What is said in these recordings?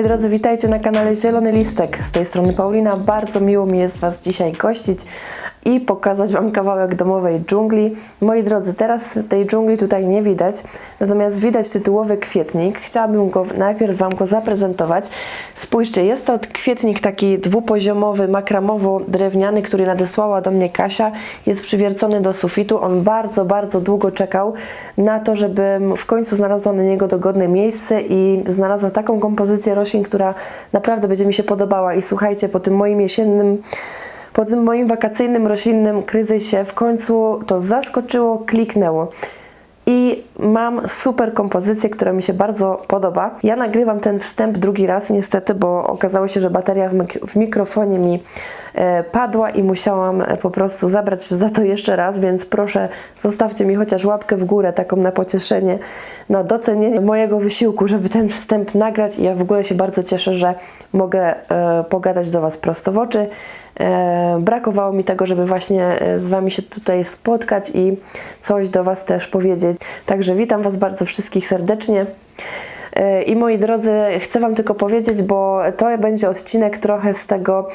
moi drodzy, witajcie na kanale Zielony Listek. Z tej strony Paulina, bardzo miło mi jest Was dzisiaj gościć i pokazać Wam kawałek domowej dżungli. Moi drodzy, teraz tej dżungli tutaj nie widać, natomiast widać tytułowy kwietnik. Chciałabym go najpierw Wam go zaprezentować. Spójrzcie, jest to kwietnik taki dwupoziomowy, makramowo-drewniany, który nadesłała do mnie Kasia. Jest przywiercony do sufitu. On bardzo, bardzo długo czekał na to, żebym w końcu znalazła na niego dogodne miejsce i znalazła taką kompozycję roślin, która naprawdę będzie mi się podobała. I słuchajcie, po tym moim jesiennym po tym moim wakacyjnym roślinnym kryzysie w końcu to zaskoczyło, kliknęło. Mam super kompozycję, która mi się bardzo podoba. Ja nagrywam ten wstęp drugi raz niestety, bo okazało się, że bateria w, mik w mikrofonie mi e, padła i musiałam e, po prostu zabrać za to jeszcze raz, więc proszę zostawcie mi chociaż łapkę w górę, taką na pocieszenie, na docenienie mojego wysiłku, żeby ten wstęp nagrać. I ja w ogóle się bardzo cieszę, że mogę e, pogadać do Was prosto w oczy. E, brakowało mi tego, żeby właśnie e, z Wami się tutaj spotkać i coś do Was też powiedzieć. Także witam Was bardzo wszystkich serdecznie. E, I moi drodzy, chcę Wam tylko powiedzieć, bo to będzie odcinek trochę z tego,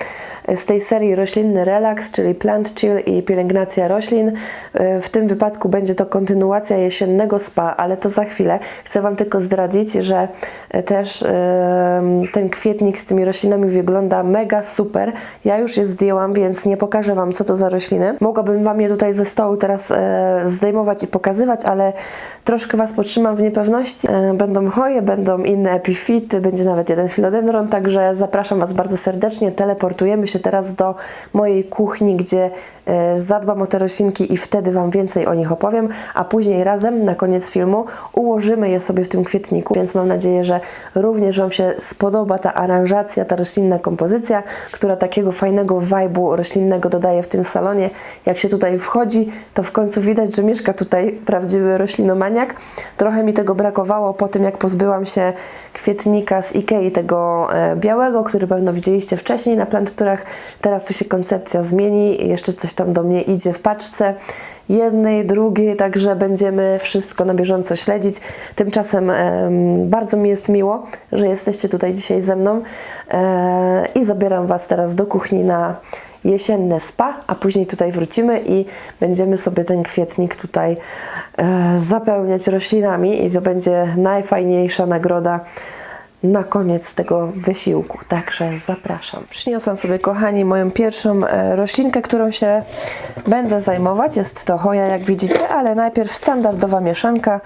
z tej serii Roślinny Relax, czyli Plant Chill i pielęgnacja roślin. E, W tym wypadku będzie to kontynuacja jesiennego spa, ale to za chwilę. Chcę Wam tylko zdradzić, że e, też ten kwietnik z tymi roślinami wygląda mega super. Ja już je zdjęłam, więc nie pokażę Wam, co to za rośliny. Mogłabym Wam je tutaj ze stołu teraz zdejmować i pokazywać, ale troszkę Was potrzymam w niepewności. Będą choje, będą inne epifity, będzie nawet jeden filodendron, także zapraszam Was bardzo serdecznie. Teleportujemy się teraz do mojej kuchni, gdzie e, zadbam o te roślinki i wtedy Wam więcej o nich opowiem, a później razem na koniec filmu ułożymy je sobie w tym kwietniku, więc mam nadzieję, że również Wam się spodoba ta aranżacja, ta roślinna kompozycja, która takiego fajnego vibe'u roślinnego dodaje w tym salonie. Jak się tutaj wchodzi, to w końcu widać, że mieszka tutaj prawdziwy roślinomaniak. Trochę mi tego brakowało po tym, jak pozbyłam się kwietnika z Ikei, tego e, białego, który pewno widzieliście wcześniej na planturach. Teraz tu się koncepcja zmieni, jeszcze coś tam do mnie idzie w paczce jednej, drugiej, także będziemy wszystko na bieżąco śledzić. Tymczasem em, bardzo mi jest miło, że jesteście tutaj dzisiaj ze mną e, i zabieram Was teraz do kuchni na jesienne spa, a później tutaj wrócimy i będziemy sobie ten kwietnik tutaj e, zapełniać roślinami i to będzie najfajniejsza nagroda na koniec tego wysiłku. Także zapraszam. Przyniosłam sobie, kochani, moją pierwszą e, roślinkę, którą się będę zajmować. Jest to choja, jak widzicie, ale najpierw standardowa mieszanka,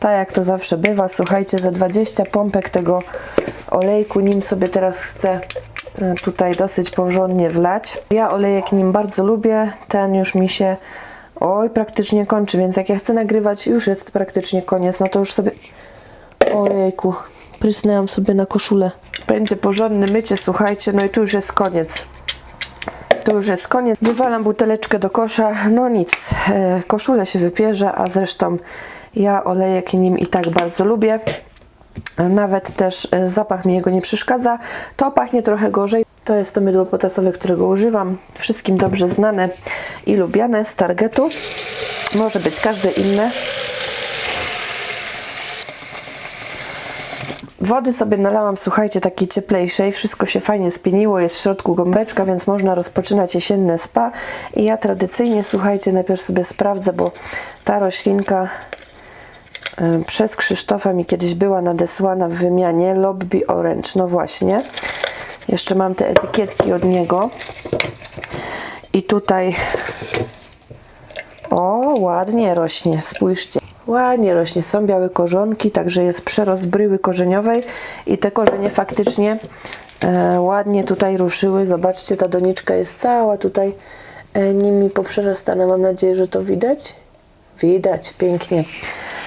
tak jak to zawsze bywa. Słuchajcie, za 20 pompek tego olejku, nim sobie teraz chcę tutaj dosyć porządnie wlać. Ja olejek nim bardzo lubię, ten już mi się oj, praktycznie kończy, więc jak ja chcę nagrywać, już jest praktycznie koniec, no to już sobie ojejku, prysnęłam sobie na koszulę. Będzie porządne mycie, słuchajcie, no i tu już jest koniec. To już jest koniec. Wywalam buteleczkę do kosza. No nic, e, koszulę się wypierze, a zresztą ja olejek nim i tak bardzo lubię. Nawet też e, zapach mi jego nie przeszkadza. To pachnie trochę gorzej. To jest to mydło potasowe, którego używam. Wszystkim dobrze znane i lubiane z Targetu. Może być każde inne. Wody sobie nalałam, słuchajcie, takiej cieplejszej. Wszystko się fajnie spieniło, jest w środku gąbeczka, więc można rozpoczynać jesienne spa. I ja tradycyjnie, słuchajcie, najpierw sobie sprawdzę, bo ta roślinka przez Krzysztofa mi kiedyś była nadesłana w wymianie Lobby Orange. No właśnie. Jeszcze mam te etykietki od niego. I tutaj o, ładnie rośnie, spójrzcie. Ładnie rośnie, są białe korzonki, także jest przerost bryły korzeniowej i te korzenie faktycznie e, ładnie tutaj ruszyły. Zobaczcie, ta doniczka jest cała tutaj e, nimi poprzerastana. Mam nadzieję, że to widać. Widać, pięknie.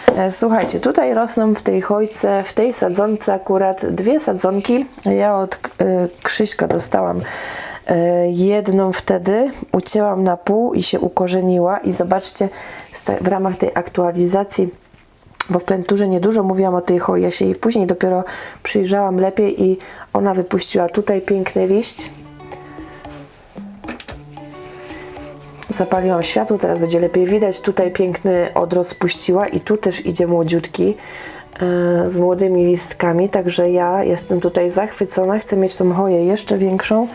E, Słuchajcie, tutaj rosną w tej chojce, w tej sadzonce akurat dwie sadzonki. Ja od e, Krzyśka dostałam e, jedną wtedy, ucięłam na pół i się ukorzeniła i zobaczcie w ramach tej aktualizacji bo w plenturze niedużo mówiłam o tej choi, ja się jej później dopiero przyjrzałam lepiej i ona wypuściła tutaj piękny liść. Zapaliłam światło, teraz będzie lepiej widać. Tutaj piękny odrost puściła i tu też idzie młodziutki. e, z młodymi listkami, także ja jestem tutaj zachwycona, chcę mieć tą choję jeszcze większą.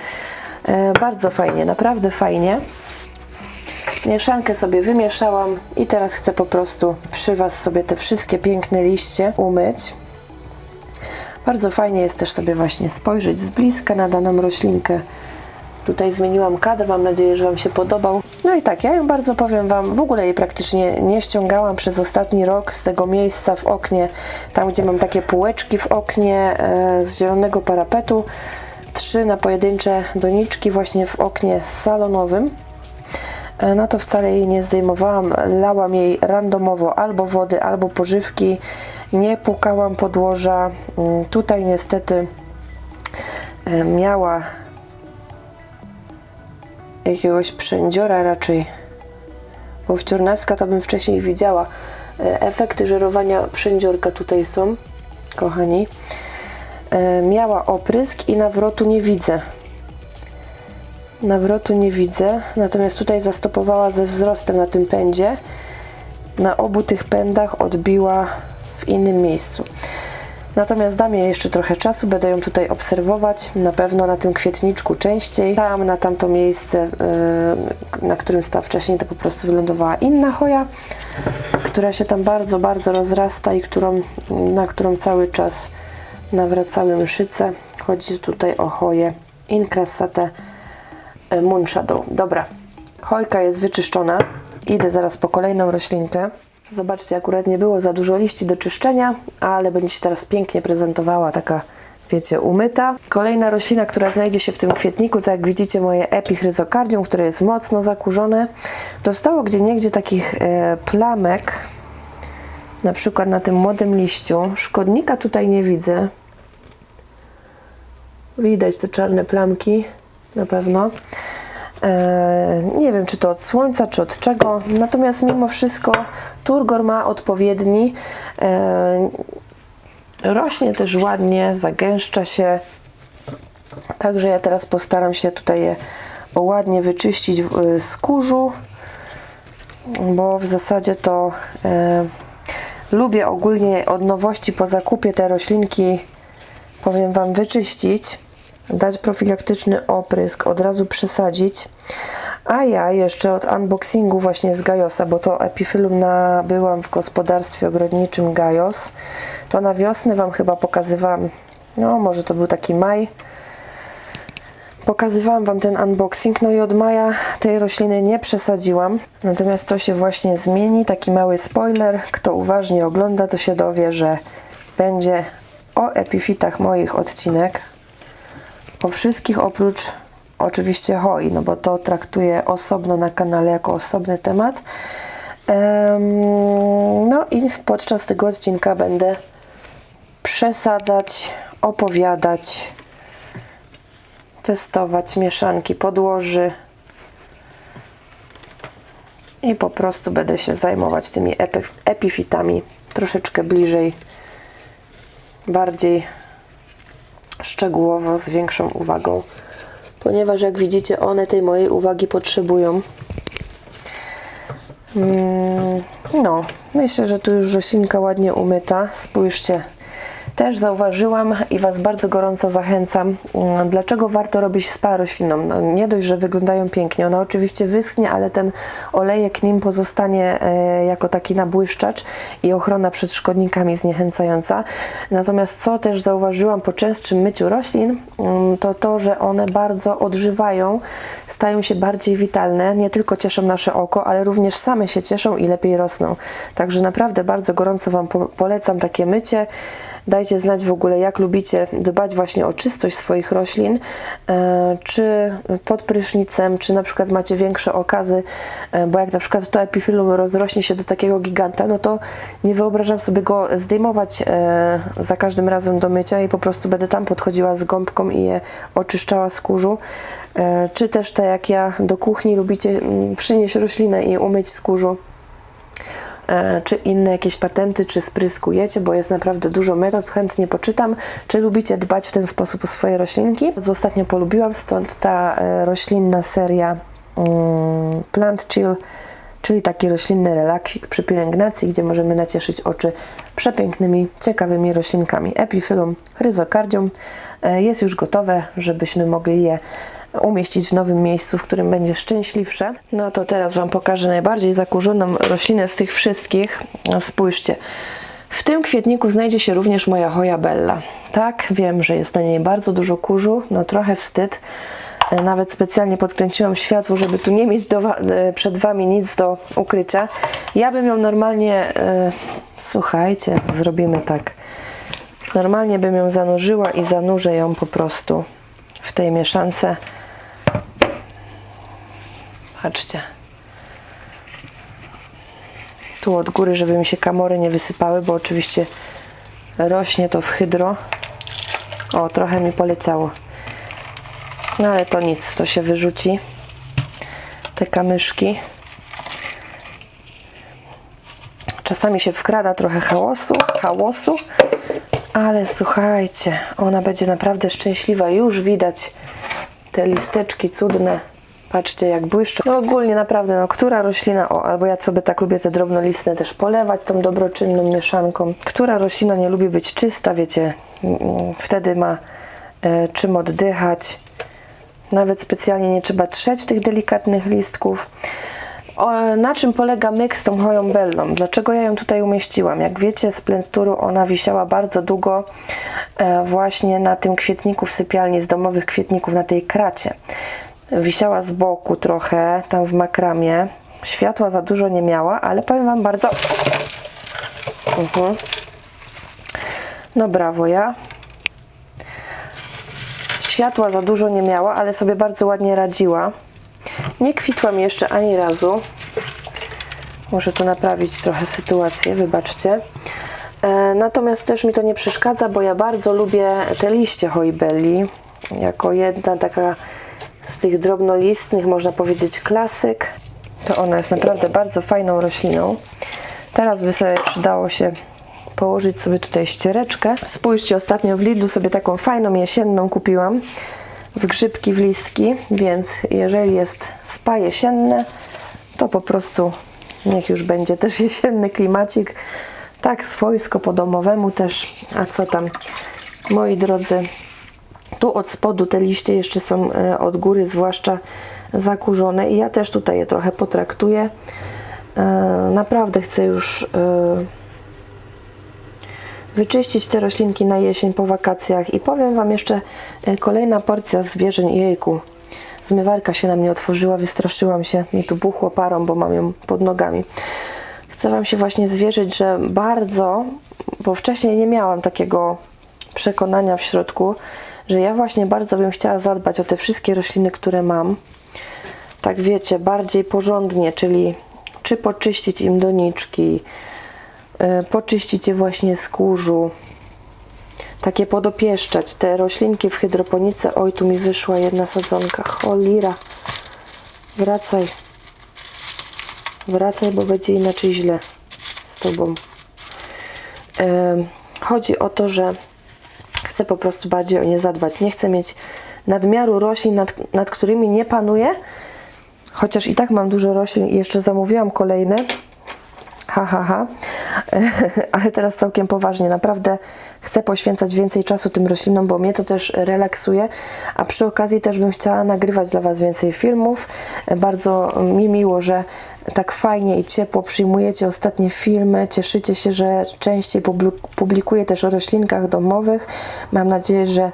E, Bardzo fajnie, naprawdę fajnie. Mieszankę sobie wymieszałam i teraz chcę po prostu przy Was sobie te wszystkie piękne liście umyć. Bardzo fajnie jest też sobie właśnie spojrzeć z bliska na daną roślinkę. Tutaj zmieniłam kadr, mam nadzieję, że Wam się podobał. No i tak, ja ją bardzo powiem Wam, w ogóle jej praktycznie nie ściągałam przez ostatni rok z tego miejsca w oknie, tam gdzie mam takie półeczki w oknie e, z zielonego parapetu. Trzy na pojedyncze doniczki właśnie w oknie salonowym. E, No to wcale jej nie zdejmowałam, lałam jej randomowo albo wody, albo pożywki, nie pukałam podłoża. Mm, Tutaj niestety e, miała jakiegoś przędziora raczej, bo wciornaska to bym wcześniej widziała. E, Efekty żerowania przędziorka tutaj są, kochani. E, Miała oprysk i nawrotu nie widzę. Nawrotu nie widzę, natomiast tutaj zastopowała ze wzrostem na tym pędzie. Na obu tych pędach odbiła w innym miejscu. Natomiast dam jej jeszcze trochę czasu, będę ją tutaj obserwować, na pewno na tym kwietniczku częściej. Tam, na tamto miejsce, yy, na którym stała wcześniej, to po prostu wylądowała inna choja, która się tam bardzo, bardzo rozrasta i którą, na którą cały czas nawracały mszyce. Chodzi tutaj o choję Incrassate Moonshadow. Dobra, chojka jest wyczyszczona. Idę zaraz po kolejną roślinkę. Zobaczcie, akurat nie było za dużo liści do czyszczenia, ale będzie się teraz pięknie prezentowała, taka, wiecie, umyta. Kolejna roślina, która znajdzie się w tym kwietniku, to jak widzicie moje epichrysocardum, które jest mocno zakurzone. Dostało gdzie niegdzie takich e, plamek, na przykład na tym młodym liściu. Szkodnika tutaj nie widzę. Widać te czarne plamki, na pewno. E, nie wiem, czy to od słońca, czy od czego. Natomiast mimo wszystko turgor ma odpowiedni. E, rośnie też ładnie, zagęszcza się. Także ja teraz postaram się tutaj je ładnie wyczyścić w- z kurzu, bo w zasadzie to e, lubię ogólnie od nowości po zakupie te roślinki, powiem Wam, wyczyścić dać profilaktyczny oprysk, od razu przesadzić. A ja jeszcze od unboxingu właśnie z Gajosa, bo to epifilum nabyłam w gospodarstwie ogrodniczym Gajos. To na wiosnę Wam chyba pokazywałam, no może to był taki maj. Pokazywałam Wam ten unboxing, no i od maja tej rośliny nie przesadziłam. Natomiast to się właśnie zmieni, taki mały spoiler. Kto uważnie ogląda, to się dowie, że będzie o epifitach moich odcinek o wszystkich oprócz oczywiście hoi, no bo to traktuję osobno na kanale jako osobny temat. Em, No i podczas tego odcinka będę przesadzać, opowiadać, testować mieszanki podłoży i po prostu będę się zajmować tymi epi- epifitami troszeczkę bliżej, bardziej szczegółowo, z większą uwagą, ponieważ jak widzicie, one tej mojej uwagi potrzebują. Mm, No, myślę, że tu już roślinka ładnie umyta. Spójrzcie. Też zauważyłam i Was bardzo gorąco zachęcam, mm, dlaczego warto robić spa roślinom. No, nie dość, że wyglądają pięknie, ona oczywiście wyschnie, ale ten olejek nim pozostanie e, jako taki nabłyszczacz i ochrona przed szkodnikami zniechęcająca. Natomiast co też zauważyłam po częstszym myciu roślin, mm, to to, że one bardzo odżywają, stają się bardziej witalne, nie tylko cieszą nasze oko, ale również same się cieszą i lepiej rosną. Także naprawdę bardzo gorąco Wam po- polecam takie mycie. Dajcie znać w ogóle, jak lubicie dbać właśnie o czystość swoich roślin, e, czy pod prysznicem, czy na przykład macie większe okazy, e, bo jak na przykład to epifilum rozrośnie się do takiego giganta, no to nie wyobrażam sobie go zdejmować e, za każdym razem do mycia i po prostu będę tam podchodziła z gąbką i je oczyszczała z kurzu. Czy też tak jak ja do kuchni lubicie mm, przynieść roślinę i umyć z kurzu czy inne jakieś patenty, czy spryskujecie, bo jest naprawdę dużo metod, chętnie poczytam. Czy lubicie dbać w ten sposób o swoje roślinki? Ostatnio polubiłam, stąd ta e, roślinna seria mm, Plant Chill, czyli taki roślinny relaksik przy pielęgnacji, gdzie możemy nacieszyć oczy przepięknymi, ciekawymi roślinkami. Epiphyllum chryzocardium e, jest już gotowe, żebyśmy mogli je umieścić w nowym miejscu, w którym będzie szczęśliwsze. No to teraz Wam pokażę najbardziej zakurzoną roślinę z tych wszystkich. Spójrzcie. W tym kwietniku znajdzie się również moja hoja bella. Tak, wiem, że jest na niej bardzo dużo kurzu, no trochę wstyd. E, Nawet specjalnie podkręciłam światło, żeby tu nie mieć do, e, przed Wami nic do ukrycia. Ja bym ją normalnie, e, słuchajcie, zrobimy tak. Normalnie bym ją zanurzyła i zanurzę ją po prostu w tej mieszance. Patrzcie. Tu od góry, żeby mi się kamory nie wysypały, bo oczywiście rośnie to w hydro. O, trochę mi poleciało. No ale to nic, to się wyrzuci. Te kamyszki. Czasami się wkrada trochę chaosu, chaosu, ale słuchajcie, ona będzie naprawdę szczęśliwa. Już widać te listeczki cudne. Patrzcie, jak błyszczą. No ogólnie naprawdę, no która roślina, o, albo ja sobie tak lubię te drobnolistne też polewać tą dobroczynną mieszanką. Która roślina nie lubi być czysta, wiecie, wtedy ma e, czym oddychać. Nawet specjalnie nie trzeba trzeć tych delikatnych listków. O, na czym polega myk z tą hoją bellą? Dlaczego ja ją tutaj umieściłam? Jak wiecie, z plenturu ona wisiała bardzo długo e, właśnie na tym kwietniku w sypialni z domowych kwietników, na tej kracie. Wisiała z boku trochę, tam w makramie. Światła za dużo nie miała, ale powiem Wam bardzo... Mhm. No brawo, ja. Światła za dużo nie miała, ale sobie bardzo ładnie radziła. Nie kwitłam jeszcze ani razu. Muszę tu naprawić trochę sytuację, wybaczcie. E, natomiast też mi to nie przeszkadza, bo ja bardzo lubię te liście hoibelli. Jako jedna taka z tych drobnolistnych, można powiedzieć klasyk. To ona jest naprawdę bardzo fajną rośliną. Teraz by sobie przydało się położyć sobie tutaj ściereczkę. Spójrzcie, ostatnio w Lidlu sobie taką fajną jesienną kupiłam w grzybki, w listki, więc jeżeli jest spa jesienne, to po prostu niech już będzie też jesienny klimacik. Tak swojsko po domowemu też. A co tam, moi drodzy, tu od spodu te liście jeszcze są e, od góry zwłaszcza zakurzone i ja też tutaj je trochę potraktuję. E, Naprawdę chcę już e, wyczyścić te roślinki na jesień po wakacjach i powiem Wam jeszcze kolejna porcja zwierzeń. Jejku, zmywarka się na mnie otworzyła, wystraszyłam się, mi tu buchło parą, bo mam ją pod nogami. Chcę Wam się właśnie zwierzyć, że bardzo, bo wcześniej nie miałam takiego przekonania w środku, że ja właśnie bardzo bym chciała zadbać o te wszystkie rośliny, które mam. Tak wiecie, bardziej porządnie, czyli czy poczyścić im doniczki, y, poczyścić je właśnie z kurzu, takie podopieszczać. Te roślinki w hydroponice, oj tu mi wyszła jedna sadzonka, cholera, wracaj, wracaj, bo będzie inaczej źle z Tobą. Chodzi o to, że chcę po prostu bardziej o nie zadbać. Nie chcę mieć nadmiaru roślin, nad, nad którymi nie panuję, chociaż i tak mam dużo roślin i jeszcze zamówiłam kolejne. Ha, ha, ha. Ale teraz całkiem poważnie. Naprawdę chcę poświęcać więcej czasu tym roślinom, bo mnie to też relaksuje. A przy okazji też bym chciała nagrywać dla Was więcej filmów. Bardzo mi miło, że tak fajnie i ciepło przyjmujecie ostatnie filmy. Cieszycie się, że częściej publik- publikuję też o roślinkach domowych. Mam nadzieję, że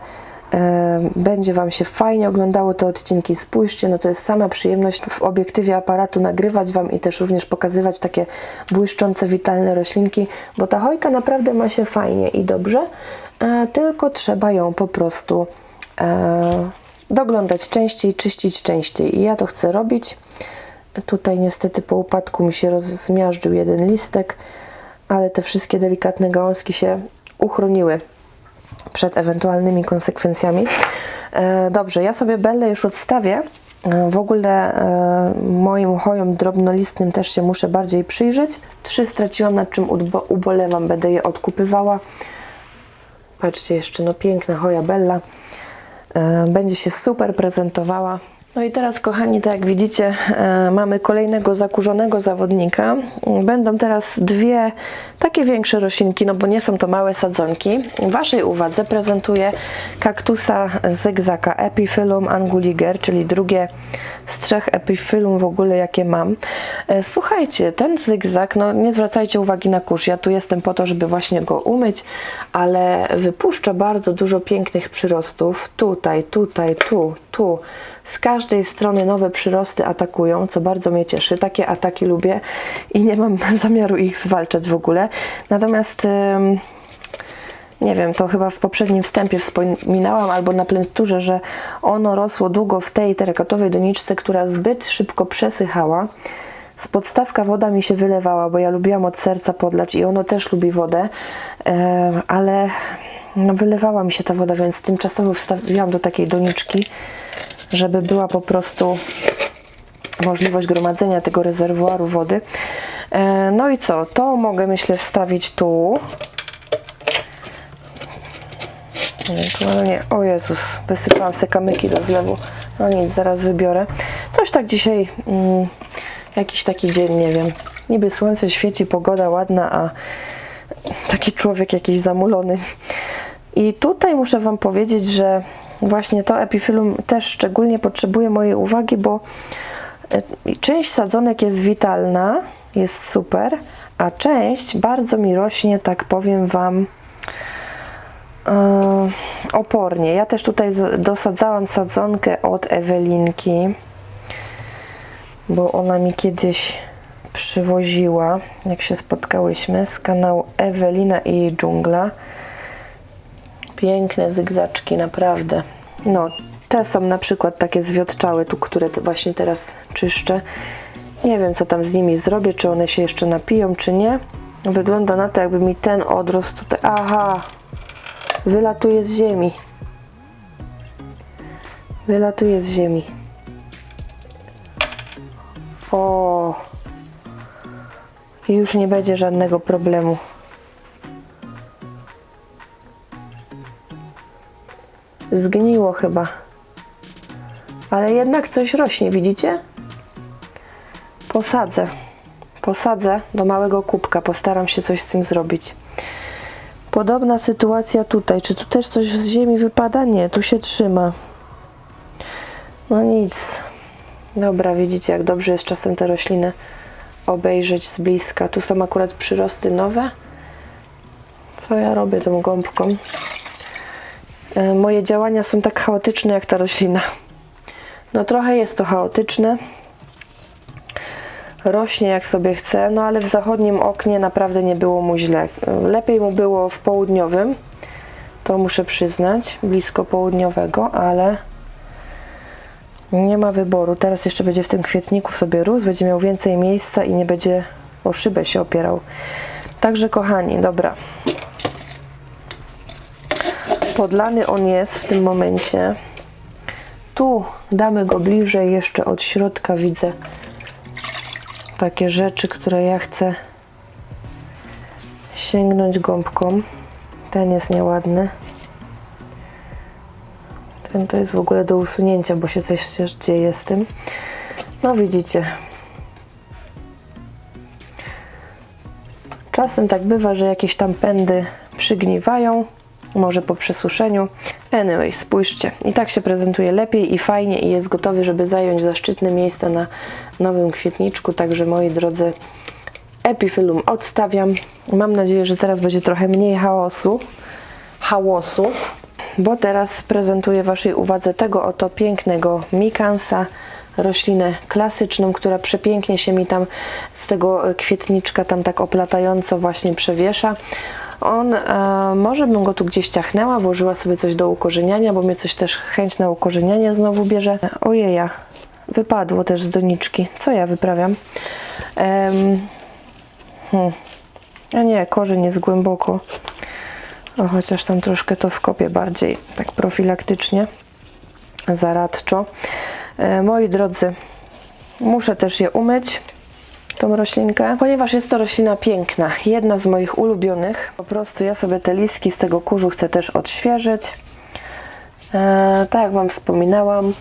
e, będzie Wam się fajnie oglądało te odcinki. Spójrzcie, no to jest sama przyjemność w obiektywie aparatu nagrywać Wam i też również pokazywać takie błyszczące, witalne roślinki, bo ta hojka naprawdę ma się fajnie i dobrze, e, tylko trzeba ją po prostu e, doglądać częściej, czyścić częściej i ja to chcę robić. Tutaj niestety po upadku mi się rozmiażdżył jeden listek, ale te wszystkie delikatne gałązki się uchroniły przed ewentualnymi konsekwencjami. E, Dobrze, ja sobie Bellę już odstawię. E, W ogóle e, moim hojom drobnolistnym też się muszę bardziej przyjrzeć. Trzy straciłam, nad czym ubolewam, będę je odkupywała. Patrzcie jeszcze, no piękna hoja Bella. Będzie się super prezentowała. No i teraz, kochani, tak jak widzicie, e, mamy kolejnego zakurzonego zawodnika. Będą teraz dwie takie większe roślinki, no bo nie są to małe sadzonki. Waszej uwadze prezentuję kaktusa zygzaka Epiphyllum anguliger, czyli drugie z trzech epiphyllum w ogóle, jakie mam. E, Słuchajcie, ten zygzak, no nie zwracajcie uwagi na kurz. Ja tu jestem po to, żeby właśnie go umyć, ale wypuszcza bardzo dużo pięknych przyrostów. Tutaj, tutaj, tu, tu. Z każdej strony nowe przyrosty atakują, co bardzo mnie cieszy. Takie ataki lubię i nie mam zamiaru ich zwalczać w ogóle. Natomiast em, nie wiem, to chyba w poprzednim wstępie wspominałam albo na plenturze, że ono rosło długo w tej terakatowej doniczce, która zbyt szybko przesychała. Z podstawka woda mi się wylewała, bo ja lubiłam od serca podlać i ono też lubi wodę, e, ale no wylewała mi się ta woda, więc tymczasowo wstawiłam do takiej doniczki, żeby była po prostu możliwość gromadzenia tego rezerwuaru wody. E, No i co? To mogę myślę wstawić tu. Ewentualnie, o Jezus, wysypałam se kamyki do zlewu. No nic, zaraz wybiorę. Coś tak dzisiaj, mm, jakiś taki dzień, nie wiem. Niby słońce świeci, pogoda ładna, a taki człowiek jakiś zamulony. I tutaj muszę Wam powiedzieć, że właśnie to epifilum też szczególnie potrzebuje mojej uwagi, bo e, część sadzonek jest witalna, jest super, a część bardzo mi rośnie, tak powiem Wam, opornie. Ja też tutaj dosadzałam sadzonkę od Ewelinki, bo ona mi kiedyś przywoziła, jak się spotkałyśmy, z kanału Ewelina i jej dżungla. Piękne zygzaczki, naprawdę. No, te są na przykład takie zwiotczałe, tu, które właśnie teraz czyszczę. Nie wiem, co tam z nimi zrobię, czy one się jeszcze napiją, czy nie. Wygląda na to, jakby mi ten odrost tutaj... Aha! Wylatuje z ziemi. Wylatuje z ziemi. O! Już nie będzie żadnego problemu. Zgniło chyba. Ale jednak coś rośnie, widzicie? Posadzę. Posadzę do małego kubka. Postaram się coś z tym zrobić. Podobna sytuacja tutaj. Czy tu też coś z ziemi wypada? Nie, tu się trzyma. No nic. Dobra, widzicie, jak dobrze jest czasem te rośliny obejrzeć z bliska. Tu są akurat przyrosty nowe. Co ja robię tą gąbką? E, Moje działania są tak chaotyczne jak ta roślina. No trochę jest to chaotyczne. Rośnie jak sobie chce, no ale w zachodnim oknie naprawdę nie było mu źle. Lepiej mu było w południowym, to muszę przyznać, blisko południowego, ale nie ma wyboru. Teraz jeszcze będzie w tym kwietniku sobie rósł, będzie miał więcej miejsca i nie będzie o szybę się opierał. Także kochani, dobra. Podlany on jest w tym momencie. Tu damy go bliżej, jeszcze od środka widzę takie rzeczy, które ja chcę sięgnąć gąbką. Ten jest nieładny. Ten to jest w ogóle do usunięcia, bo się coś też dzieje z tym. No widzicie. Czasem tak bywa, że jakieś tam pędy przygniwają, może po przesuszeniu. Anyway, spójrzcie. I tak się prezentuje lepiej i fajnie i jest gotowy, żeby zająć zaszczytne miejsce na nowym kwietniczku. Także moi drodzy, Epiphyllum odstawiam. Mam nadzieję, że teraz będzie trochę mniej chaosu. Hałosu. Bo teraz prezentuję Waszej uwadze tego oto pięknego mikansa, roślinę klasyczną, która przepięknie się mi tam z tego kwietniczka tam tak oplatająco właśnie przewiesza. On, e, może bym go tu gdzieś ciachnęła, włożyła sobie coś do ukorzeniania, bo mnie coś też chęć na ukorzenianie znowu bierze. Ojeja, wypadło też z doniczki. Co ja wyprawiam? Em, hmm. A nie, korzeń jest głęboko. O, chociaż tam troszkę to wkopię bardziej, tak profilaktycznie, zaradczo. E, moi drodzy, muszę też je umyć, tą roślinkę, ponieważ jest to roślina piękna, jedna z moich ulubionych. Po prostu ja sobie te listki z tego kurzu chcę też odświeżyć. E, tak jak Wam wspominałam,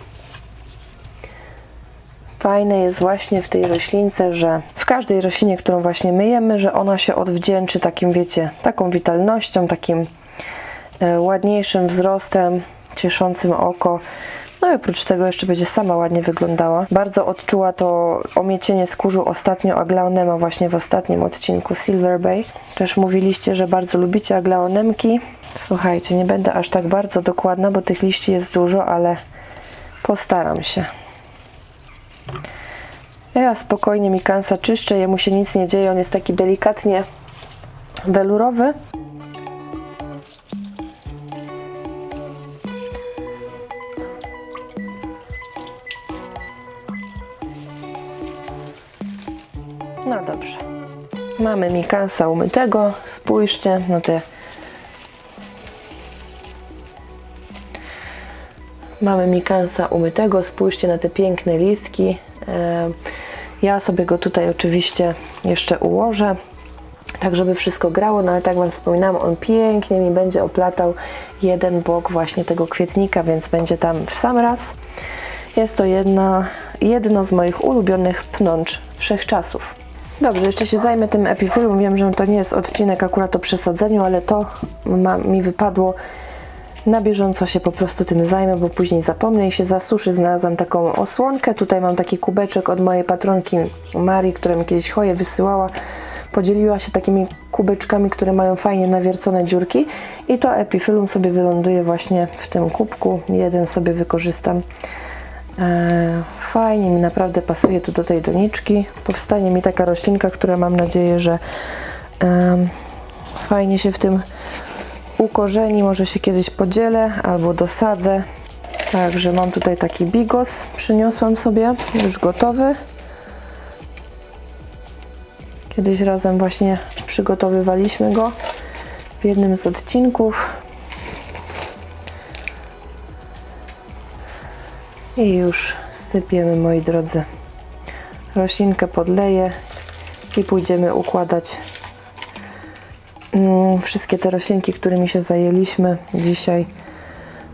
Fajne jest właśnie w tej roślince, że w każdej roślinie, którą właśnie myjemy, że ona się odwdzięczy takim, wiecie, taką witalnością, takim e, ładniejszym wzrostem, cieszącym oko. No i oprócz tego jeszcze będzie sama ładnie wyglądała. Bardzo odczuła to omiecienie skórzu ostatnio aglaonema właśnie w ostatnim odcinku Silver Bay. Też mówiliście, że bardzo lubicie aglaonemki. Słuchajcie, nie będę aż tak bardzo dokładna, bo tych liści jest dużo, ale postaram się. Ja spokojnie Mikansa czyszczę, jemu się nic nie dzieje, on jest taki delikatnie welurowy. Mamy Mikansa umytego. Spójrzcie na te Mamy Mikansa umytego, spójrzcie na te piękne listki. E, Ja sobie go tutaj oczywiście jeszcze ułożę, tak żeby wszystko grało, no ale tak Wam wspominałam, on pięknie mi będzie oplatał jeden bok właśnie tego kwietnika, więc będzie tam w sam raz. Jest to jedna, jedno z moich ulubionych pnącz wszechczasów. Dobrze, jeszcze się zajmę tym epifilum. Wiem, że to nie jest odcinek akurat o przesadzeniu, ale to ma, mi wypadło na bieżąco się po prostu tym zajmę, bo później zapomnę i się zasuszy. Znalazłam taką osłonkę. Tutaj mam taki kubeczek od mojej patronki Marii, która mi kiedyś choje wysyłała. Podzieliła się takimi kubeczkami, które mają fajnie nawiercone dziurki i to epifilum sobie wyląduje właśnie w tym kubku. Jeden sobie wykorzystam. E, Fajnie mi naprawdę pasuje to do tej doniczki. Powstanie mi taka roślinka, która mam nadzieję, że fajnie się w tym ukorzeni, może się kiedyś podzielę albo dosadzę. Także mam tutaj taki bigos, przyniosłam sobie, już gotowy. Kiedyś razem właśnie przygotowywaliśmy go w jednym z odcinków. I już sypiemy, moi drodzy. Roślinkę podleję i pójdziemy układać mm, wszystkie te roślinki, którymi się zajęliśmy dzisiaj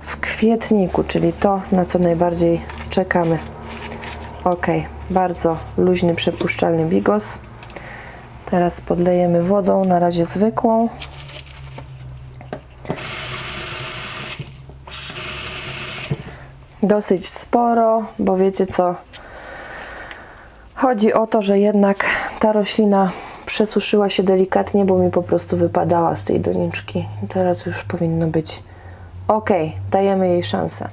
w kwietniku, czyli to, na co najbardziej czekamy. Ok, bardzo luźny, przepuszczalny bigos. Teraz podlejemy wodą, na razie zwykłą. Dosyć sporo, bo wiecie co? Chodzi o to, że jednak ta roślina przesuszyła się delikatnie, bo mi po prostu wypadała z tej doniczki. I teraz już powinno być ok, dajemy jej szansę.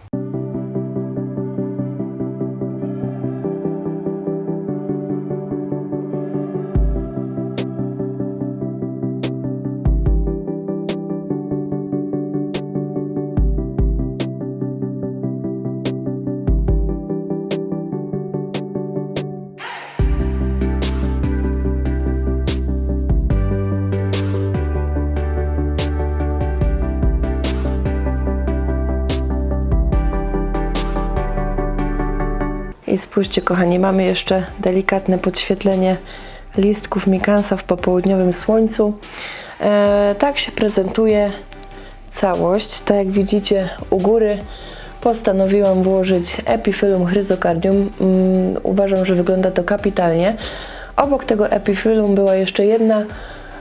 Spójrzcie, kochani, mamy jeszcze delikatne podświetlenie listków mikansa w popołudniowym słońcu. E, tak się prezentuje całość. Tak jak widzicie u góry postanowiłam włożyć epifilum chryzocardium. Mm, uważam, że wygląda to kapitalnie. Obok tego epifilum była jeszcze jedna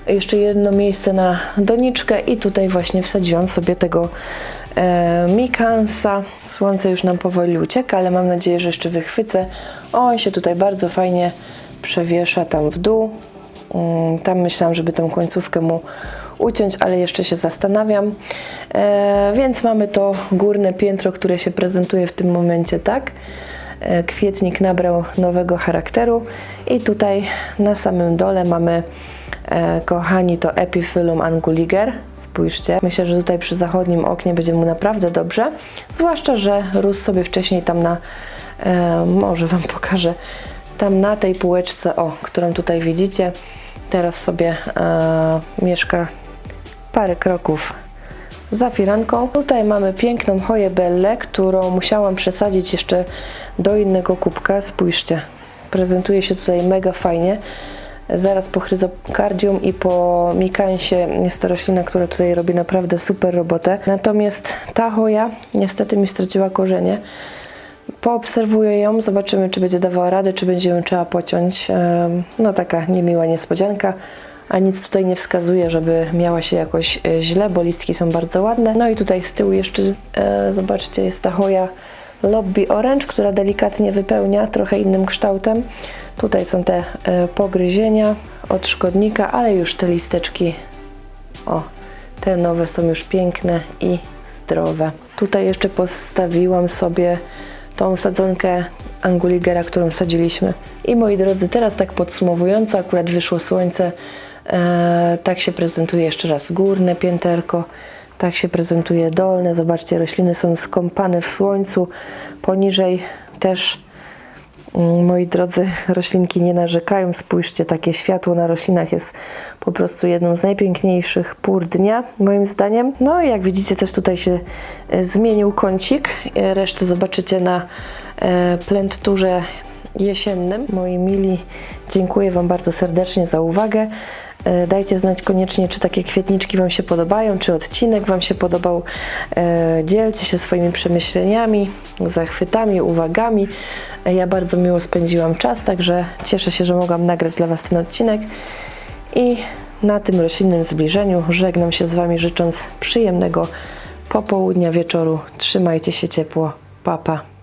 jeszcze jedno miejsce na doniczkę i tutaj właśnie wsadziłam sobie tego mikansa. Słońce już nam powoli ucieka, ale mam nadzieję, że jeszcze wychwycę. On się tutaj bardzo fajnie przewiesza tam w dół. Mm, Tam myślałam, żeby tą końcówkę mu uciąć, ale jeszcze się zastanawiam. E, więc mamy to górne piętro, które się prezentuje w tym momencie tak. E, Kwietnik nabrał nowego charakteru i tutaj na samym dole mamy e, kochani to Epiphyllum anguliger. Spójrzcie, myślę, że tutaj przy zachodnim oknie będzie mu naprawdę dobrze, zwłaszcza, że rósł sobie wcześniej tam na, e, może Wam pokażę, tam na tej półeczce, o, którą tutaj widzicie, teraz sobie e, mieszka parę kroków za firanką. Tutaj mamy piękną choję bellę, którą musiałam przesadzić jeszcze do innego kubka. Spójrzcie, prezentuje się tutaj mega fajnie. Zaraz po chryzokardium i po mikansie jest to roślina, która tutaj robi naprawdę super robotę. Natomiast ta choja niestety mi straciła korzenie. Poobserwuję ją, zobaczymy, czy będzie dawała radę, czy będzie ją trzeba pociąć. No taka niemiła niespodzianka, a nic tutaj nie wskazuje, żeby miała się jakoś e, źle, bo listki są bardzo ładne. No i tutaj z tyłu jeszcze, e, zobaczcie, jest ta hoja Lobby Orange, która delikatnie wypełnia, trochę innym kształtem. Tutaj są te e, pogryzienia od szkodnika, ale już te listeczki, o, te nowe są już piękne i zdrowe. Tutaj jeszcze postawiłam sobie tą sadzonkę Anguligera, którą sadziliśmy. I moi drodzy, teraz tak podsumowująco, akurat wyszło słońce, e, tak się prezentuje jeszcze raz górne pięterko, tak się prezentuje dolne. Zobaczcie, rośliny są skąpane w słońcu. Poniżej też Moi drodzy, roślinki nie narzekają. Spójrzcie, takie światło na roślinach jest po prostu jedną z najpiękniejszych pór dnia, moim zdaniem. No i jak widzicie, też tutaj się e, zmienił kącik. E, Resztę zobaczycie na e, plętturze jesiennym. Moi mili, dziękuję Wam bardzo serdecznie za uwagę. E, Dajcie znać koniecznie, czy takie kwietniczki Wam się podobają, czy odcinek Wam się podobał. E, Dzielcie się swoimi przemyśleniami, zachwytami, uwagami. E, Ja bardzo miło spędziłam czas, także cieszę się, że mogłam nagrać dla Was ten odcinek. I na tym roślinnym zbliżeniu żegnam się z Wami, życząc przyjemnego popołudnia, wieczoru. Trzymajcie się ciepło. Pa, pa.